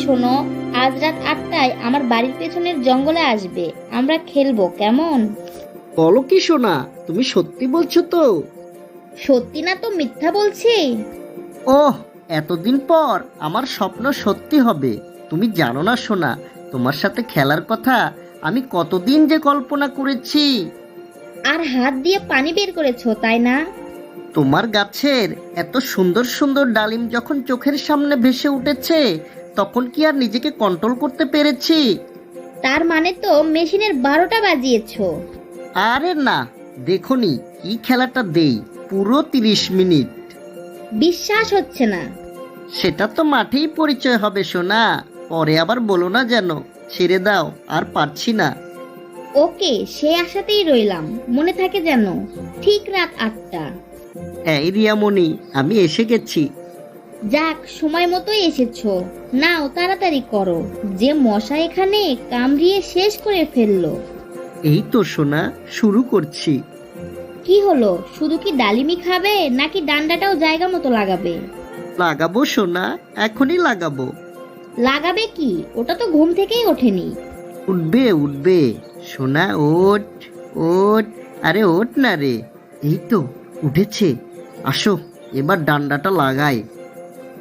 শোনো আজ রাত আটটায় আমার বাড়ির পেছনের জঙ্গলে আসবে। আমরা খেলব কেমন? বলো কি সোনা তুমি সত্যি বলছো তো? সত্যি না তো মিথ্যা বলছি? ওহ এতদিন পর আমার স্বপ্ন সত্যি হবে। তুমি জানো না সোনা তোমার সাথে খেলার কথা আমি কতদিন যে কল্পনা করেছি। আর হাত দিয়ে পানি বের করেছ তাই না? তোমার গাছের এত সুন্দর সুন্দর ডালিম যখন চোখের সামনে ভেসে উঠেছে তখন কি আর নিজেকে কন্ট্রোল করতে পেরেছি? তার মানে তো মেশিনের বারোটা বাজিয়েছো। আরে না দেখনি কি খেলাটা দেই পুরো তিরিশ মিনিট। বিশ্বাস হচ্ছে না। সেটা তো মাঠেই পরিচয় হবে সোনা। পরে আবার বলো না যেন ছেড়ে দাও আর পারছি না। ওকে সে আশাতেই রইলাম মনে থাকে যেন ঠিক রাত আটটা। এই রিয়ামণি আমি এসে গেছি। যাক সময় মতোই এসেছ। নাও তাড়াতাড়ি করো। যে মশা এখানে কামড়িয়ে শেষ করে ফেলল। এই তো সোনা শুরু করছি। কি হলো? শুধু কি ডালিমি খাবে নাকি ডান্ডাটাও জায়গা মতো লাগাবে? লাগাবো সোনা এখনই লাগাবো। লাগাবে কি? ওটা তো ঘুম থেকেই ওঠেনি। উঠবে উঠবে। সোনা ওঠ ওঠ। আরে ওঠ না রে। এই তো উঠেছে। আসো এবার ডান্ডাটা লাগাই।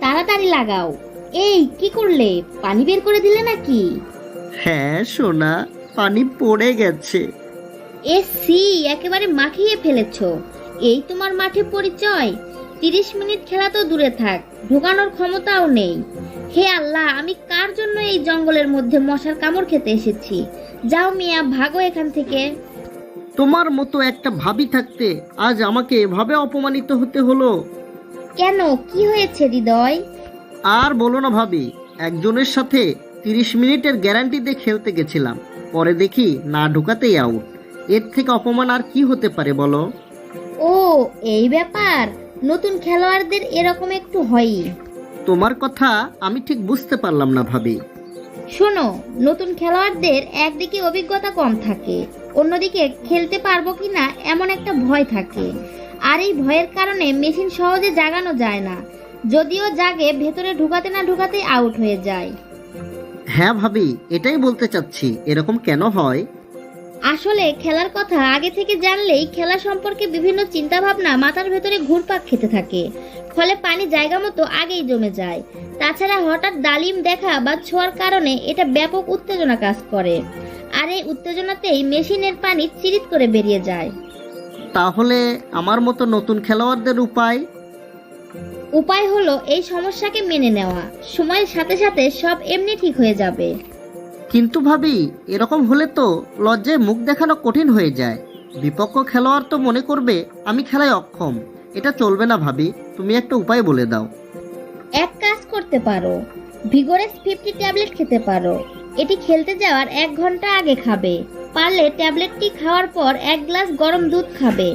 তাড়াতাড়ি লাগাও। এই কি করলে? পানি বের করে দিলে নাকি? হ্যাঁ সোনা পানি পড়ে গেছে। এ সি একেবারে মাখিয়ে ফেলেছো। এই তোমার মাঠে পরিচয়। তিরিশ মিনিট খেলা তো দূরে থাক ঢোকানোর ক্ষমতাও নেই। হে আল্লাহ আমি কার জন্য এই জঙ্গলের মধ্যে মশার কামড় খেতে এসেছি? যাও মিয়া ভাগো এখান থেকে। তোমার মতো একটা ভাবি থাকতে আজ আমাকে এভাবে অপমানিত হতে হলো? কেন? কি হয়েছে হৃদয়? আর বলো না ভাবি একজনের সাথে তিরিশ মিনিটের গ্যারান্টি দিয়ে খেলতে গেছিলাম। পরে দেখি না ঢোকাতেই আউট এর থেকে অপমান আর কি হতে পারে বলো? ও এই ব্যাপার? নতুন খেলোয়াড়দের এরকম একটু হয়ই। তোমার কথা আমি ঠিক বুঝতে পারলাম না ভাবি। শোনো নতুন খেলোয়াড়দের একদিকে অভিজ্ঞতা কম থাকে অন্যদিকে খেলতে পারব কিনা এমন একটা ভয় থাকে। আর এই ভয়ের কারণে মেশিন সহজে জাগানো যায় না। যদিও জাগে ভেতরে ঢুকাতে না ঢুকাতেই আউট হয়ে যায়। হ্যাঁ ভাবি এটাই বলতে চাচ্ছি এরকম কেন হয়? আসলে খেলার কথা আগে থেকে জানলেই খেলা সম্পর্কে বিভিন্ন চিন্তা ভাবনা মাথার ভেতরে ঘুরপাক খেতে থাকে। ফলে পানি জায়গা মতো আগেই জমে যায়। তাছাড়া হঠাৎ ডালিম দেখা বা ছোঁয়ার কারণে এটা ব্যাপক উত্তেজনা কাজ করে। আর এই উত্তেজনাতেই মেশিনের পানি চিরিত করে বেরিয়ে যায়। তাহলে আমার মতো নতুন খেলোয়াড়দের উপায়? উপায় হলো এই সমস্যাকে মেনে নেওয়া। সময়ের সাথে সাথে সব এমনি ঠিক হয়ে যাবে। কিন্তু ভাবি এরকম হলে তো লজ্জায় মুখ দেখানো কঠিন হয়ে যায়। বিপক্ষ খেলোয়াড় তো মনে করবে আমি খেলায় অক্ষম। এটা চলবে না ভাবি তুমি একটা উপায় বলে দাও। এক কাজ করতে পারো। ভিগোরেস ফিফটি ট্যাবলেট খেতে পারো। এটি খেলতে যাওয়ার এক ঘণ্টা আগে খাবে। পারলে ট্যাবলেটটি খাওয়ার পর এক গ্লাস গরম দুধ খাবে।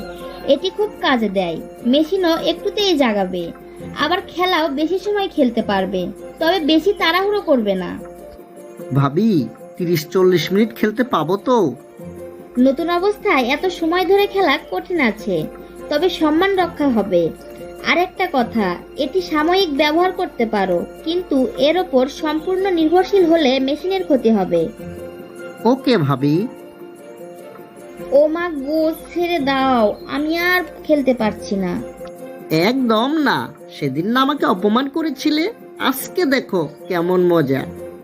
এটি খুব কাজে দেয়। মেশিনও একটুতেই জাগাবে। আবার খেলাও বেশি সময় খেলতে পারবে। তবে বেশি তাড়াহুড়ো করবে না। ভাবি তিরিশ চল্লিশ মিনিট খেলতে পাবো তো? নতুন অবস্থায় এত সময় ধরে খেলা কঠিন আছে। তবে সম্মান রক্ষা হবে। আরেকটা কথা এটি সাময়িক ব্যবহার করতে পারো কিন্তু এর ওপর সম্পূর্ণ নির্ভরশীল হলে মেশিনের ক্ষতি হবে। ওকে ভাবি। ও মা গো ছেড়ে দাও। আমি আর খেলতে পারছি না। একদম না। সেদিন না আমাকে অপমান করেছিলে? আজকে দেখো কেমন মজা।